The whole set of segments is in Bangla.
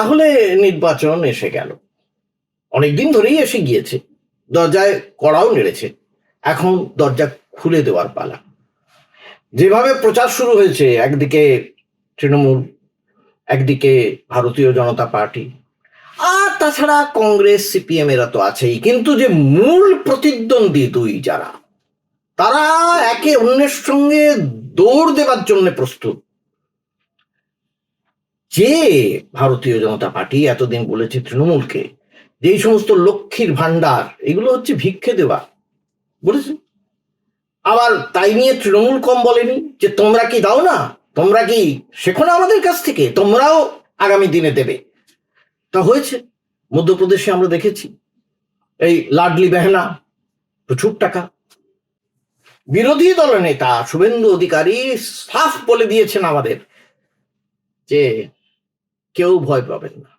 তাহলে নির্বাচন এসে গেল। অনেকদিন ধরেই এসে গিয়েছে। দরজায় কড়াও নেড়েছে। এখন দরজা খুলে দেওয়ার পালা। যেভাবে প্রচার শুরু হয়েছে, একদিকে তৃণমূল, একদিকে ভারতীয় জনতা পার্টি। আর তাছাড়া কংগ্রেস, সিপিএম এরা তো আছেই। কিন্তু যে মূল প্রতিদ্বন্দ্বী দুই যারা, তারা একে অন্যের সঙ্গে দৌড় দেবার জন্য প্রস্তুত। যে ভারতীয় জনতা পার্টি এতদিন বলেছে তৃণমূলকে, যে সমস্ত লক্ষ্মীর ভান্ডার এগুলো হচ্ছে ভিক্ষে দেওয়া বলেছে আবার তাই নিয়ে তৃণমূল কম বলেনি যে, তোমরা কি দাও না? তোমরা কি শেখো না আমাদের কাছ থেকে? তোমরাও আগামী দিনে দেবে। তা হয়েছে। মধ্যপ্রদেশে আমরা দেখেছি, এই লাডলি বেহনা, প্রচুর টাকা। বিরোধী দলের নেতা শুভেন্দু অধিকারী সাফ বলে দিয়েছেন আমাদের যে কেউ ভয় পাবেন না।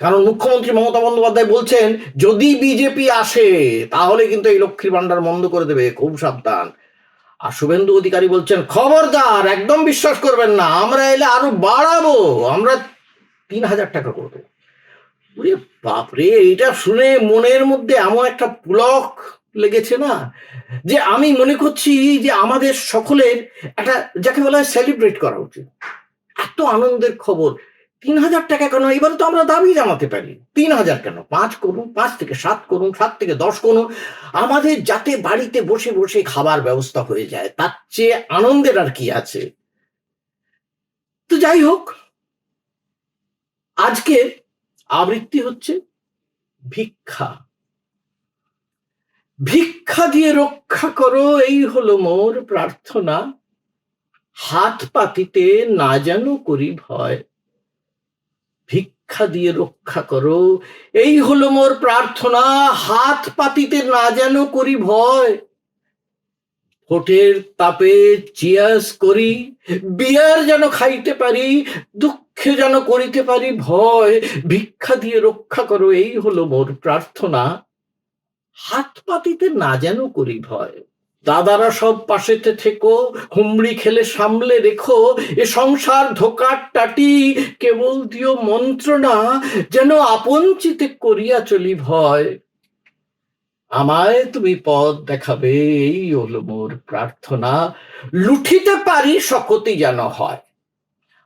কারণ মুখ্যমন্ত্রী মমতা বন্দ্যোপাধ্যায় বলছেন, যদি বিজেপি আসে, তাহলে কিন্তু এই লক্ষ্মীর ভান্ডার বন্ধ করে দেবে, খুব সাবধান। আর শুভেন্দু অধিকারী বলছেন, খবরদার, একদম বিশ্বাস করবেন না, আমরা এলে আরও বাড়াবো, আমরা তিন হাজার টাকা করব বাপরে এটা শুনে মনের মধ্যে এমন একটা পুলক লেগেছে না, যে আমি মনে করছি যে আমাদের সকলের একটা যাকে বলা হয় সেলিব্রেট করা উচিত। এত আনন্দের খবর তিন হাজার টাকা কেন? এবারে তো আমরা দাবি জানাতে পারি। তিন হাজার কেন? পাঁচ করুন, পাঁচ থেকে সাত করুন, সাত থেকে দশ করুন। আমাদের যাতে বাড়িতে বসে বসে খাবার ব্যবস্থা হয়ে যায়, তার চেয়ে আনন্দের আর কি আছে? তো যাই হোক, আজকে আবৃত্তি হচ্ছে ভিক্ষা। ভিক্ষা দিয়ে রক্ষা করো, এই হলো মোর প্রার্থনা। হাত পাতিতে না যেন করি ভয়। ভিক্ষা দিয়ে রক্ষা করো। এই হলো মোর প্রার্থনা, হাত পাতিতে না যেন করি ভয়। ভোটের তাপে চিয়াস করি, বিয়ার যেন খাইতে পারি, দুঃখে যেন করিতে পারি ভয়। ভিক্ষা দিয়ে রক্ষা করো, এই হলো মোর প্রার্থনা, হাত পাতিতে না যেন করি ভয়। দাদারা সব পাশেতে থেকো, হুমড়ি খেলে সামলে রেখো, এ সংসার ধোকার টাটি, কেবল দিও মন্ত্রণা, যেন আপন চিতে করিয়া চলি ভয়। আমায় তুমি পথ দেখাবে, এই হলো মোর প্রার্থনা। লুঠিতে পারি শকতি যেন হয়।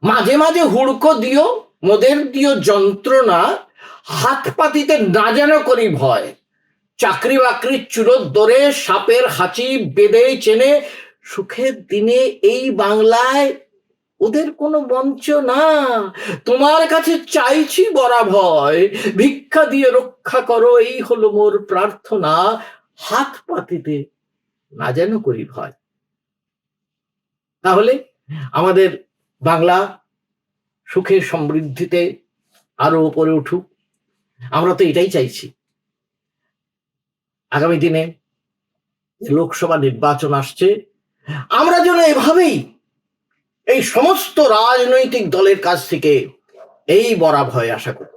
মাঝে মাঝে হুড়কো দিও, মোদের দিও যন্ত্রণা। হাত পাতিতে না যেন করি ভয়। চাকরি বাকরির চুরোর দরে সাপের হাঁচি বেঁধে চেনে, সুখের দিনে এই বাংলায় ওদের কোনো মঞ্চ না তোমার কাছে চাইছি বরা ভয়, ভিক্ষা দিয়ে রক্ষা করো, এই হলো মোর প্রার্থনা। হাত পাতিতে না যেন করি ভয়। তাহলে আমাদের বাংলা সুখের সমৃদ্ধিতে আরও উপরে উঠুক। আমরা তো এটাই চাইছি। আগামী দিনে লোকসভা নির্বাচন আসছে। আমরা যেন এভাবেই এই সমস্ত রাজনৈতিক দলের কাছ থেকে এই বরা ভয় আশা করি।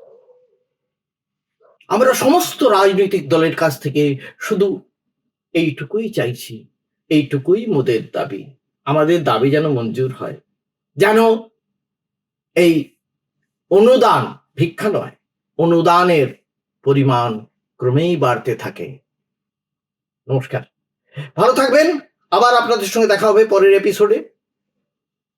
আমরা সমস্ত রাজনৈতিক দলের কাছ থেকে শুধু এইটুকুই চাইছি, এইটুকুই মোদের দাবি। আমাদের দাবি যেন মঞ্জুর হয়, যেন এই অনুদান, ভিক্ষা নয়, অনুদানের পরিমাণ ক্রমেই বাড়তে থাকে। নমস্কার। ভালো থাকবেন। আবার আপনাদের সঙ্গে দেখা হবে পরের এপিসোডে